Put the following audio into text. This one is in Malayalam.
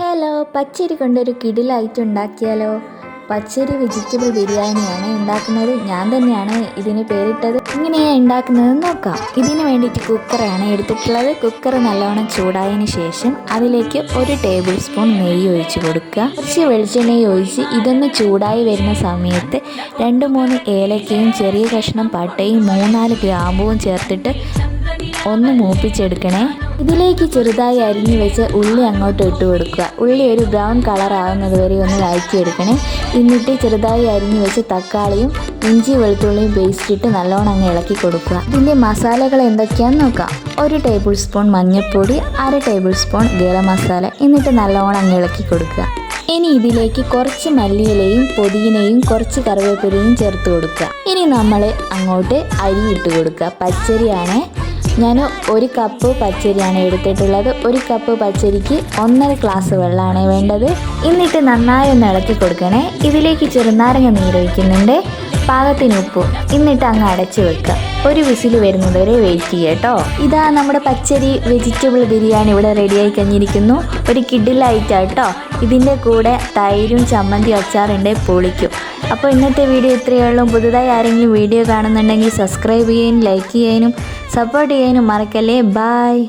ഹലോ പച്ചരി കൊണ്ടൊരു കിടിലായിട്ട് ഉണ്ടാക്കിയാലോ? പച്ചരി വെജിറ്റബിൾ ബിരിയാണിയാണ് ഉണ്ടാക്കുന്നത്. ഞാൻ തന്നെയാണ് ഇതിന് പേരിട്ടത്. ഇങ്ങനെയാണ് ഉണ്ടാക്കുന്നത് നോക്കാം. ഇതിന് വേണ്ടിയിട്ട് കുക്കറാണ് എടുത്തിട്ടുള്ളത്. കുക്കർ നല്ലോണം ചൂടായതിന് ശേഷം അതിലേക്ക് ഒരു ടേബിൾ സ്പൂൺ നെയ്യ് ഒഴിച്ച് കൊടുക്കുക. കുറച്ച് വെളിച്ചെണ്ണ ഒഴിച്ച് ഇതൊന്ന് ചൂടായി വരുന്ന സമയത്ത് രണ്ട് മൂന്ന് ഏലക്കയും ചെറിയ കഷ്ണം പട്ടയും മൂന്നാൽ ഗ്രാമ്പുവും ചേർത്തിട്ട് ഒന്ന് മൂപ്പിച്ചെടുക്കണേ. ഇതിലേക്ക് ചെറുതായി അരിഞ്ഞു വെച്ച് ഉള്ളി അങ്ങോട്ട് ഇട്ട് കൊടുക്കുക. ഉള്ളി ഒരു ബ്രൗൺ കളർ ആവുന്നത് വരെ ഒന്ന് വഴക്കിയെടുക്കണേ എന്നിട്ട് ചെറുതായി അരിഞ്ഞു വെച്ച് തക്കാളിയും ഇഞ്ചി വെളുത്തുള്ളിയും പേസ്റ്റ് ഇട്ട് നല്ലോണം അങ്ങ് ഇളക്കി കൊടുക്കുക. ഇതിന്റെ മസാലകൾ എന്തൊക്കെയാണെന്ന് നോക്കാം. ഒരു ടേബിൾ സ്പൂൺ മഞ്ഞൾപ്പൊടി അര ടേബിൾ സ്പൂൺ ഗരം മസാല എന്നിട്ട് നല്ലോണം അങ്ങ് ഇളക്കി കൊടുക്കുക. ഇനി ഇതിലേക്ക് കുറച്ച് മല്ലിയിലയും പൊതിനയും കുറച്ച് കറിവേപ്പിലയും ചേർത്ത് കൊടുക്കുക. ഇനി നമ്മൾ അങ്ങോട്ട് അരി ഇട്ട് കൊടുക്കുക. പച്ചരിയാണ് ഞാൻ ഒരു കപ്പ് പച്ചരിയാണ് എടുത്തിട്ടുള്ളത്. ഒരു കപ്പ് പച്ചരിക്ക് ഒന്നര ഗ്ലാസ് വെള്ളമാണ് വേണ്ടത്. എന്നിട്ട് നന്നായി ഒന്ന് ഇളക്കി കൊടുക്കണേ. ഇതിലേക്ക് ചെറുനാരങ്ങ നീരൊഴിക്കുന്നുണ്ട് പാകത്തിന് ഉപ്പ്. എന്നിട്ട് അങ്ങ് അടച്ചു വെക്കുക. ഒരു വിസിൽ വരുന്നത് വരെ വെയിറ്റ് ചെയ്യുക കേട്ടോ ഇതാ നമ്മുടെ പച്ചരി വെജിറ്റബിൾ ബിരിയാണി ഇവിടെ റെഡിയായി കഴിഞ്ഞിരിക്കുന്നു. ഒരു കിഡിലായിട്ടാട്ടോ ഇതിന്റെ കൂടെ തൈരും ചമ്മന്തി അച്ചാറുണ്ട് പൊളിക്കും. അപ്പോൾ ഇന്നത്തെ വീഡിയോ ഇത്രയേ ഉള്ളൂ. പുതുതായി ആരെങ്കിലും വീഡിയോ കാണുന്നുണ്ടെങ്കിൽ സബ്സ്ക്രൈബ് ചെയ്യാനും ലൈക്ക് ചെയ്യാനും സപ്പോർട്ട് ചെയ്യാനും മറക്കല്ലേ? ബായ്